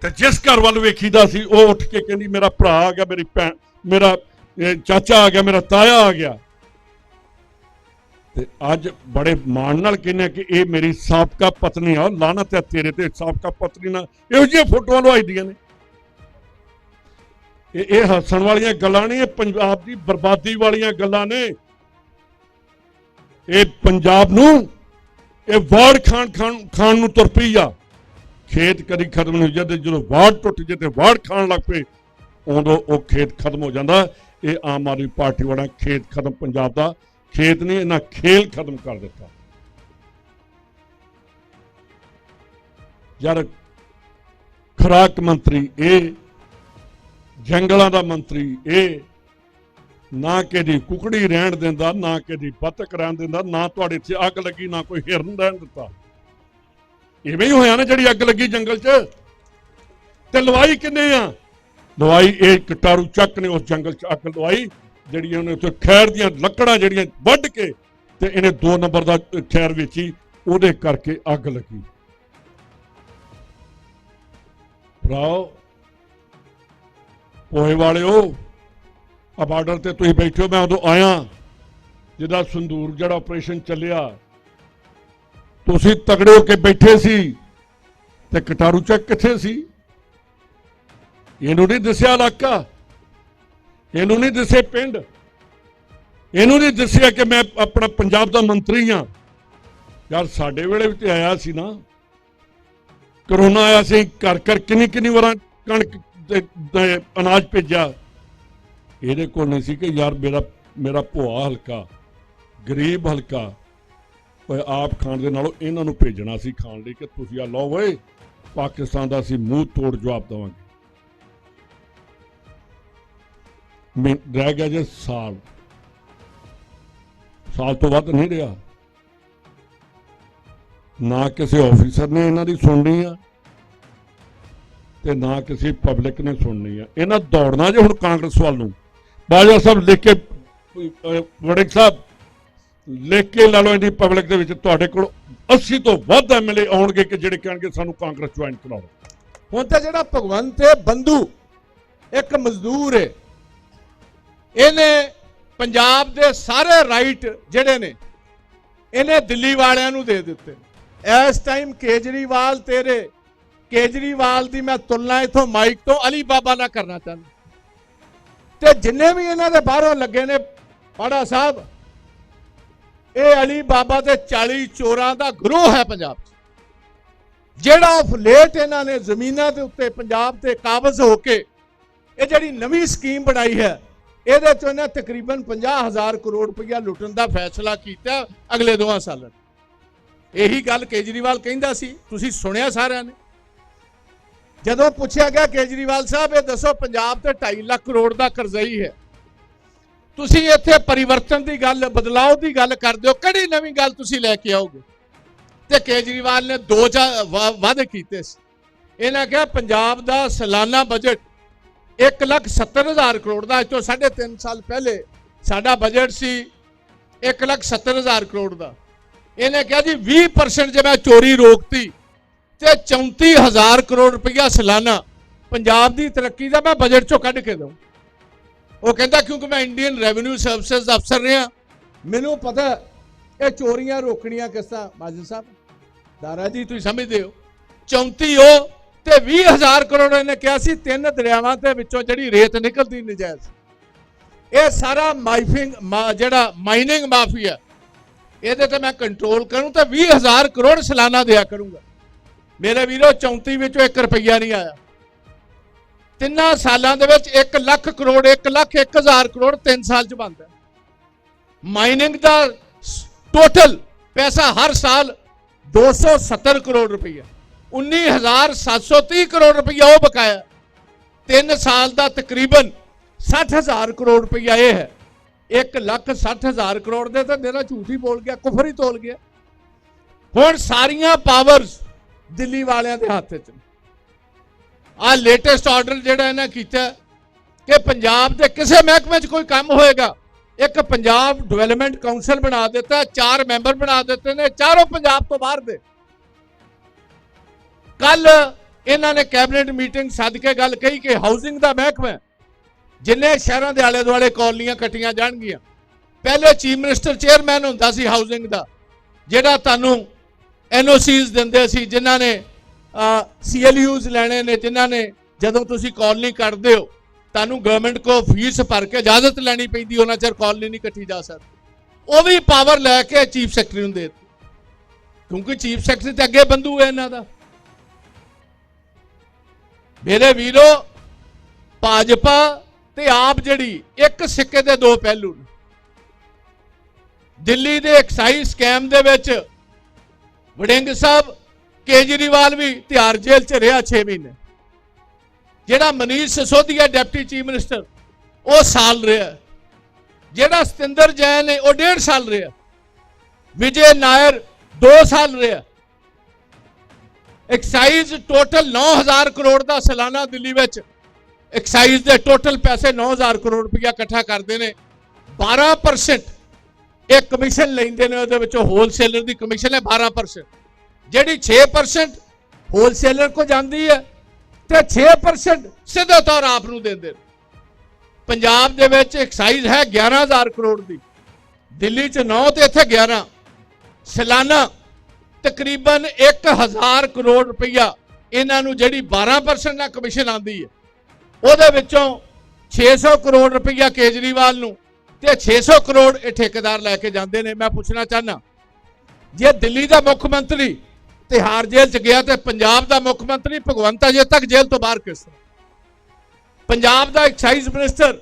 ਤੇ ਜਿਸ ਘਰ ਵੱਲ ਵੇਖੀਦਾ ਸੀ, ਉਹ ਉੱਠ ਕੇ ਕਹਿੰਦੀ, ਮੇਰਾ ਭਰਾ ਆ ਗਿਆ, ਮੇਰੀ ਭੈਣ, ਮੇਰਾ ਚਾਚਾ ਆ ਗਿਆ, ਮੇਰਾ ਤਾਇਆ ਆ ਗਿਆ। ਤੇ ਅੱਜ ਬੜੇ ਮਾਣ ਨਾਲ ਕਹਿੰਦੇ ਆ ਕਿ ਇਹ ਮੇਰੀ ਸਾਬਕਾ ਪਤਨੀ ਆ ਲਾਨਤ ਹੈ ਤੇਰੇ ਤੇ, ਸਾਬਕਾ ਪਤਨੀ ਨਾਲ। ਇਹੋ ਜਿਹੀਆਂ ਫੋਟੋਆਂ ਲਵਾਈਦੀਆਂ ਨੇ। ਇਹ ਇਹ ਹੱਸਣ ਵਾਲੀਆਂ ਗੱਲਾਂ ਨਹੀਂ, ਇਹ ਪੰਜਾਬ ਦੀ ਬਰਬਾਦੀ ਵਾਲੀਆਂ ਗੱਲਾਂ ਨੇ। ਇਹ ਪੰਜਾਬ ਨੂੰ, ਇਹ ਵਾੜ ਖਾਨ ਖਾਨ ਖਾਨ ਨੂੰ ਤੁਰ ਪਈ ਆ। ਖੇਤ ਕਦੀ ਖਤਮ ਨਹੀਂ ਹੁੰਦੇ ਜਦੋਂ ਵਾੜ ਟੁੱਟ ਜੇ ਤੇ ਵਾੜ ਖਾਣ ਲੱਗ ਪਏ, ਉਦੋਂ ਉਹ ਖੇਤ ਖਤਮ ਹੋ ਜਾਂਦਾ। ਇਹ ਆਮ ਆਦਮੀ ਪਾਰਟੀ ਵਾਲਾ ਖੇਤ ਖਤਮ ਪੰਜਾਬ ਦਾ, ਖੇਤ ਨਹੀਂ ਇਹਨਾਂ ਖੇਲ ਖਤਮ ਕਰ ਦਿੱਤਾ। ਯਾਰ, ਖੁਰਾਕ ਮੰਤਰੀ ਇਹ ਜੰਗਲਾਂ ਦਾ ਮੰਤਰੀ, ਇਹ ਨਾ ਕਿਹਦੀ ਕੁਕੜੀ ਰਹਿਣ ਦਿੰਦਾ, ਨਾ ਕਿਹਦੀ ਬਤਕ ਰਹਿਣ ਦਿੰਦਾ, ਨਾ ਤੁਹਾਡੇ ਇੱਥੇ ਅੱਗ ਲੱਗੀ, ਨਾ ਕੋਈ ਹਿਰਨ ਰਹਿਣ ਦਿੱਤਾ। ਇਵੇਂ ਹੀ ਹੋਇਆ ਨਾ ਜਿਹੜੀ ਅੱਗ ਲੱਗੀ ਜੰਗਲ 'ਚ। ਤੇ ਲਵਾਈ ਕਿੰਨੇ ਆ? ਲਵਾਈ ਇਹ ਕਟਾਰੂ ਚੱਕ ਨੇ ਉਸ ਜੰਗਲ 'ਚ ਅੱਗ ਲਵਾਈ, ਜਿਹੜੀ ਉਹਨੇ ਉੱਥੇ ਖੈਰ ਦੀਆਂ ਲੱਕੜਾਂ ਜਿਹੜੀਆਂ ਵੱਢ ਕੇ ਤੇ ਇਹਨੇ 2 ਨੰਬਰ ਦਾ ਖੈਰ ਵੇਚੀ, ਉਹਦੇ ਕਰਕੇ ਅੱਗ ਲੱਗੀ। ਭਰਾਓ ਪੋਹੇ ਵਾਲਿਓ, ਆ ਬਾਰਡਰ ਤੇ ਤੁਸੀਂ ਬੈਠੇ ਹੋ, ਮੈਂ ਉਦੋਂ ਆਇਆ। ਜਿਹਦਾ ਸੰਦੂਰ ਜਿਹੜਾ ਆਪਰੇਸ਼ਨ ਚੱਲਿਆ, ਤੁਸੀਂ ਤਗੜੇ ਹੋ ਕੇ ਬੈਠੇ ਸੀ ਤੇ ਕਟਾਰੂ ਚੱਕ ਕਿੱਥੇ ਸੀ? ਇਹਨੂੰ ਨਹੀਂ ਦੱਸਿਆ ਇਲਾਕਾ, ਇਹਨੂੰ ਨਹੀਂ ਦੱਸੇ ਪਿੰਡ, ਇਹਨੂੰ ਨਹੀਂ ਦੱਸਿਆ ਕਿ ਮੈਂ ਆਪਣਾ ਪੰਜਾਬ ਦਾ ਮੰਤਰੀ ਆ ਯਾਰ ਸਾਡੇ ਵੇਲੇ ਵੀ ਤੇ ਆਇਆ ਸੀ ਨਾ, ਕਰੋਨਾ ਆਇਆ ਸੀ ਘਰ ਘਰ ਕਿੰਨੀ ਕਿੰਨੀ ਵਾਰਾਂ ਕਣਕ ਅਨਾਜ ਭੇਜਿਆ। ਇਹਦੇ ਕੋਲ ਨਹੀਂ ਸੀ ਕਿ ਯਾਰ ਮੇਰਾ ਮੇਰਾ ਭੋਆ ਹਲਕਾ, ਗਰੀਬ ਹਲਕਾ, ਓਏ ਆਪ ਖਾਣ ਦੇ ਨਾਲੋਂ ਇਹਨਾਂ ਨੂੰ ਭੇਜਣਾ ਸੀ ਖਾਣ ਲਈ ਕਿ ਤੁਸੀਂ ਆ ਲਓ ਓਏ, ਪਾਕਿਸਤਾਨ ਦਾ ਅਸੀਂ ਮੂੰਹ ਤੋੜ ਜਵਾਬ ਦੇਵਾਂਗੇ। ਮੈਂ ਰਹਿ ਗਿਆ ਜੇ ਸਾਲ। ਸਾਲ ਤੋਂ ਵੱਧ ਨਹੀਂ ਰਿਹਾ। ਨਾ ਕਿਸੇ ਆਫੀਸਰ ਨੇ ਇਹਨਾਂ ਦੀ ਸੁਣਨੀ ਆ। ਤੇ ਨਾ ਕਿਸੇ ਪਬਲਿਕ ਨੇ ਸੁਣਨੀ ਆ। ਇਹਨਾਂ ਦੌੜਨਾ ਜੇ ਹੁਣ ਕਾਂਗਰਸ ਵੱਲ ਨੂੰ। ਬਾਜਵਾ ਸਾਹਿਬ ਲਿਖ ਕੇ ਅਹ, ਵੜਿੰਗ ਸਾਹਿਬ ਲਿਖ ਕੇ ਲਾ ਲਓ ਇਹਦੀ ਪਬਲਿਕ ਦੇ ਵਿੱਚ ਤੁਹਾਡੇ ਕੋਲ 80 ਤੋਂ ਵੱਧ ਐਮਐਲਏ ਆਉਣਗੇ ਕਿ ਜਿਹੜੇ ਕਹਿਣਗੇ ਸਾਨੂੰ ਕਾਂਗਰਸ ਜੁਆਇਨ ਕਰਾਓ। ਹੁਣ ਤਾਂ ਜਿਹੜਾ ਭਗਵੰਤ ਹੈ ਬੰਧੂ ਇੱਕ ਮਜ਼ਦੂਰ ਹੈ। ਇਹਨੇ ਪੰਜਾਬ ਦੇ ਸਾਰੇ ਰਾਈਟ ਜਿਹੜੇ ਨੇ ਇਹਨੇ ਦਿੱਲੀ ਵਾਲਿਆਂ ਨੂੰ ਦੇ ਦਿੱਤੇ। ਇਸ ਟਾਈਮ ਕੇਜਰੀਵਾਲ ਤੇਰੇ ਕੇਜਰੀਵਾਲ ਦੀ ਮੈਂ ਤੁਲਨਾ ਇਥੋਂ ਮਾਈਕ ਤੋਂ ਅਲੀ ਬਾਬਾ ਨਾਲ ਕਰਨਾ ਚਾਹੁੰਦਾ। ਤੇ ਜਿੰਨੇ ਵੀ ਇਹਨਾਂ ਦੇ ਬਾਹਰੋਂ ਲੱਗੇ ਨੇ ਪਾੜਾ ਸਾਹਿਬ, ਇਹ ਅਲੀ ਬਾਬਾ ਤੇ 40 ਚੋਰਾਂ ਦਾ ਗਰੋਹ ਹੈ ਪੰਜਾਬ 'ਚ। ਜਿਹੜਾ ਫਲੇਟ ਇਹਨਾਂ ਨੇ ਜ਼ਮੀਨਾਂ ਦੇ ਉੱਤੇ ਪੰਜਾਬ ਤੇ ਕਾਬਜ਼ ਹੋ ਕੇ ਇਹ ਜਿਹੜੀ ਨਵੀਂ ਸਕੀਮ ਬਣਾਈ ਹੈ, ਇਹਦੇ ਚੋਂ ਇਹਨਾਂ ਤਕਰੀਬਨ 50000 ਕਰੋੜ ਰੁਪਇਆ ਲੁੱਟਣ ਦਾ ਫੈਸਲਾ ਕੀਤਾ ਅਗਲੇ ਦੋਹਾਂ ਸਾਲਾਂ ਇਹੀ ਗੱਲ ਕੇਜਰੀਵਾਲ ਕਹਿੰਦਾ ਸੀ, ਤੁਸੀਂ ਸੁਣਿਆ ਸਾਰਿਆਂ ਨੇ। ਜਦੋਂ ਪੁੱਛਿਆ ਗਿਆ ਕੇਜਰੀਵਾਲ ਸਾਹਿਬ, ਇਹ ਦੱਸੋ ਪੰਜਾਬ ਤੇ 2.5 ਲੱਖ ਕਰੋੜ ਦਾ ਕਰਜ਼ਈ ਹੈ ਤੁਸੀਂ ਇੱਥੇ ਪਰਿਵਰਤਨ ਦੀ ਗੱਲ ਬਦਲਾਅ ਦੀ ਗੱਲ ਕਰਦੇ ਹੋ, ਕਿਹੜੀ ਨਵੀਂ ਗੱਲ ਤੁਸੀਂ ਲੈ ਕੇ ਆਓਗੇ? ਤੇ ਕੇਜਰੀਵਾਲ ਨੇ ਦੋ ਚਾ- ਵਾ- ਵਾਅਦੇ ਕੀਤੇ ਸੀ। ਇਹਨਾਂ ਕਿਹਾ ਪੰਜਾਬ ਦਾ ਸਾਲਾਨਾ ਬਜਟ 1 ਲੱਖ 70 ਹਜ਼ਾਰ ਕਰੋੜ ਦਾ, ਅੱਜ ਤੋਂ 3.5 ਸਾਲ ਪਹਿਲੇ ਸਾਡਾ ਬਜਟ ਸੀ 1 ਲੱਖ 70 ਹਜ਼ਾਰ ਕਰੋੜ ਦਾ। ਇਹਨੇ ਕਿਹਾ ਜੀ 20% ਜੇ ਮੈਂ ਚੋਰੀ ਰੋਕਤੀ ਤੇ 34 ਹਜ਼ਾਰ ਕਰੋੜ ਰੁਪਈਆ ਸਾਲਾਨਾ। ਪੰਜਾਬ ਦੀ ਤਰੱਕੀ ਦਾ ਮੈਂ ਬਜਟ ਚੋਂ ਕੱਢ ਕੇ ਦਊਂ। ਉਹ ਕਹਿੰਦਾ, ਕਿਉਂਕਿ ਮੈਂ ਇੰਡੀਅਨ ਰੈਵਨਿਊ ਸਰਵਿਸਿਜ਼ ਦਾ ਅਫਸਰ ਰਿਹਾ। ਮੈਨੂੰ ਪਤਾ ਇਹ ਚੋਰੀਆਂ, ਰੋਕਣੀਆਂ ਕਿਸ ਤਰ੍ਹਾਂ? ਮਾਜਨ ਸਾਹਿਬ, ਦਾਰਾ ਜੀ, ਤੁਸੀਂ ਸਮਝਦੇ ਹੋ। 34 ਉਹ ਤੇ 20000 ਕਰੋੜ ਇਹਨੇ ਕਿਹਾ ਸੀ, ਤਿੰਨ ਦਰਿਆਵਾਂ ਦੇ ਵਿੱਚੋਂ ਜਿਹੜੀ ਰੇਤ ਨਿਕਲਦੀ ਨਜਾਇਜ਼। ਇਹ ਸਾਰਾ ਮਾਈਫਿੰਗ, ਮਾ- ਜਿਹੜਾ ਮਾਈਨਿੰਗ ਮਾਫੀਆ, ਇਹਦੇ ਤੇ ਮੈਂ ਕੰਟਰੋਲ ਕਰੂੰ ਤਾਂ 20000 ਕਰੋੜ ਸਾਲਾਨਾ ਦਿਆ ਕਰੂੰਗਾ। ਮੇਰੇ ਵੀਰੋ 34 ਵਿੱਚੋਂ 1 ਰੁਪਈਆ ਨਹੀਂ ਆਇਆ। ਤਿੰਨਾਂ ਸਾਲਾਂ ਦੇ ਵਿੱਚ 1 ਲੱਖ ਕਰੋੜ 1 ਲੱਖ 1000 ਕਰੋੜ 3 ਸਾਲ ਚ ਬਣਦਾ ਹੈ। ਮਾਈਨਿੰਗ ਦਾ ਟੋਟਲ ਪੈਸਾ ਹਰ ਸਾਲ 270 ਕਰੋੜ ਰੁਪਈਆ। 19730 ਕਰੋੜ ਰੁਪਈਆ ਉਹ ਬਕਾਇਆ। 3 ਸਾਲ ਦਾ ਤਕਰੀਬਨ 60000 ਕਰੋੜ ਰੁਪਈਆ ਇਹ ਹੈ। 1 ਲੱਖ 60000 ਕਰੋੜ ਦੇ ਤਾਂ ਮੇਰਾ ਝੂਠ ਹੀ ਬੋਲ ਗਿਆ, ਕੁਫਰ ਹੀ ਤੋਲ ਗਿਆ। ਹੁਣ ਸਾਰੀਆਂ ਪਾਵਰਸ ਦਿੱਲੀ ਵਾਲਿਆਂ ਦੇ ਹੱਥ 'ਚ ਨੇ ਆ ਲੇਟੈਸਟ ਆਰਡਰ ਜਿਹੜਾ ਇਹਨਾਂ ਕੀਤਾ ਕਿ ਪੰਜਾਬ ਦੇ ਕਿਸੇ ਮਹਿਕਮੇ 'ਚ ਕੋਈ ਕੰਮ ਹੋਏਗਾ। ਇੱਕ ਪੰਜਾਬ ਡਿਵੈਲਪਮੈਂਟ ਕਾਉਂਸਲ ਬਣਾ ਦਿੱਤਾ, ਚਾਰ ਮੈਂਬਰ ਬਣਾ ਦਿੱਤੇ ਨੇ, ਚਾਰੋਂ ਪੰਜਾਬ ਤੋਂ ਬਾਹਰ ਦੇ। ਕੱਲ ਇਹਨਾਂ ਨੇ ਕੈਬਨਿਟ ਮੀਟਿੰਗ ਸੱਦ ਕੇ ਗੱਲ ਕਹੀ ਕਿ ਹਾਊਸਿੰਗ ਦਾ ਮਹਿਕਮਾ ਜਿੰਨੇ ਸ਼ਹਿਰਾਂ ਦੇ ਆਲੇ ਦੁਆਲੇ ਕਾਲਨੀਆਂ ਕੱਟੀਆਂ ਜਾਣਗੀਆਂ। ਪਹਿਲੇ ਚੀਫ ਮਿਨਿਸਟਰ ਚੇਅਰਮੈਨ ਹੁੰਦਾ ਸੀ ਹਾਊਸਿੰਗ ਦਾ, ਜਿਹੜਾ ਤੁਹਾਨੂੰ ਐਨਓਸੀਜ਼ ਦਿੰਦੇ ਸੀ, ਜਿਨ੍ਹਾਂ ਨੇ ਸੀਐਲਯੂਜ਼ ਲੈਣੇ ਨੇ, ਜਿਨ੍ਹਾਂ ਨੇ ਜਦੋਂ ਤੁਸੀਂ ਕਾਲਨੀ ਕੱਟਦੇ ਹੋ, ਤੁਹਾਨੂੰ ਗਵਰਨਮੈਂਟ ਕੋ ਫੀਸ ਭਰ ਕੇ ਇਜਾਜ਼ਤ ਲੈਣੀ ਪੈਂਦੀ, ਉਹਨਾਂ ਚਿਰ ਕਾਲਨੀ ਨਹੀਂ ਕੱਟੀ ਜਾ ਸਕਦੀ। ਉਹ ਵੀ ਪਾਵਰ ਲੈ ਕੇ ਚੀਫ ਸੈਕਟਰੀ ਨੂੰ ਦੇ ਦਿੱਤੀ। ਕਿਉਂਕਿ ਚੀਫ ਸੈਕਟਰੀ ਤੇ ਅੱਗੇ ਬੰਦੂ ਹੈ ਇਹਨਾਂ ਦਾ। ਮੇਰੇ ਵੀਰੋ, ਭਾਜਪਾ ਤੇ ਆਪ ਜਿਹੜੀ ਇੱਕ ਸਿੱਕੇ ਦੇ ਦੋ ਪਹਿਲੂ ਨੇ। ਦਿੱਲੀ ਦੇ ਐਕਸਾਈਜ਼ ਸਕੈਮ ਦੇ ਵਿੱਚ ਵੜਿੰਗ ਸਾਹਿਬ ਕੇਜਰੀਵਾਲ ਵੀ ਤਿਹਾਰ ਜੇਲ੍ਹ 'ਚ ਰਿਹਾ 6 ਮਹੀਨੇ। ਜਿਹੜਾ Manish Sisodia deputy chief minister, ਉਹ ਸਾਲ ਰਿਹਾ। ਜਿਹੜਾ ਸਤਿੰਦਰ ਜੈਨ ਹੈ ਉਹ ਡੇਢ ਸਾਲ ਰਿਹਾ। ਵਿਜੇ ਨਾਇਰ 2 ਸਾਲ ਰਿਹਾ। ਐਕਸਾਈਜ਼ ਟੋਟਲ 9000 ਕਰੋੜ ਦਾ ਸਾਲਾਨਾ ਦਿੱਲੀ ਵਿੱਚ। ਐਕਸਾਈਜ਼ ਦੇ ਟੋਟਲ ਪੈਸੇ 9000 ਕਰੋੜ ਰੁਪਇਆ ਇਕੱਠਾ ਕਰਦੇ ਨੇ। 12% ਇਹ ਕਮਿਸ਼ਨ ਲੈਂਦੇ ਨੇ, ਉਹਦੇ ਵਿੱਚੋਂ ਹੋਲਸੇਲਰ ਦੀ ਕਮਿਸ਼ਨ ਹੈ 12% ਜਿਹੜੀ 6% ਹੋਲਸੇਲਰ ਕੋ ਜਾਂਦੀ ਹੈ, ਤੇ 6% ਸਿੱਧੇ ਤੌਰ ਆਪ ਨੂੰ ਦਿੰਦੇ ਨੇ। ਪੰਜਾਬ ਦੇ ਵਿੱਚ ਐਕਸਾਈਜ਼ ਹੈ 11000 ਕਰੋੜ ਦੀ। ਦਿੱਲੀ 'ਚ 9 ਤੇ ਇੱਥੇ 11 ਸਾਲਾਨਾ ਤਕਰੀਬਨ 1000 ਕਰੋੜ ਰੁਪਈਆ ਇਹਨਾਂ ਨੂੰ ਜਿਹੜੀ 12% ਨਾਲ ਕਮਿਸ਼ਨ ਆਂਦੀ ਹੈ। ਉਹਦੇ ਵਿੱਚੋਂ 600 ਕਰੋੜ ਰੁਪਈਆ ਕੇਜਰੀਵਾਲ ਨੂੰ ਤੇ 600 ਕਰੋੜ ਇਹ ਠੇਕੇਦਾਰ ਲੈ ਕੇ ਜਾਂਦੇ ਨੇ। ਮੈਂ ਪੁੱਛਣਾ ਚਾਹਨਾ ਜੇ ਦਿੱਲੀ ਦਾ ਮੁੱਖ ਮੰਤਰੀ ਤਿਹਾਰ ਜੇਲ੍ਹ ਚ ਗਿਆ ਤੇ ਪੰਜਾਬ ਦਾ ਮੁੱਖ ਮੰਤਰੀ ਭਗਵੰਤ ਅਜੇ ਤੱਕ ਜੇਲ੍ਹ ਤੋਂ ਬਾਹਰ ਕਿਸ ਤਰ੍ਹਾਂ? ਪੰਜਾਬ ਦਾ ਐਕਸਾਈਜ਼ ਮਿਨਿਸਟਰ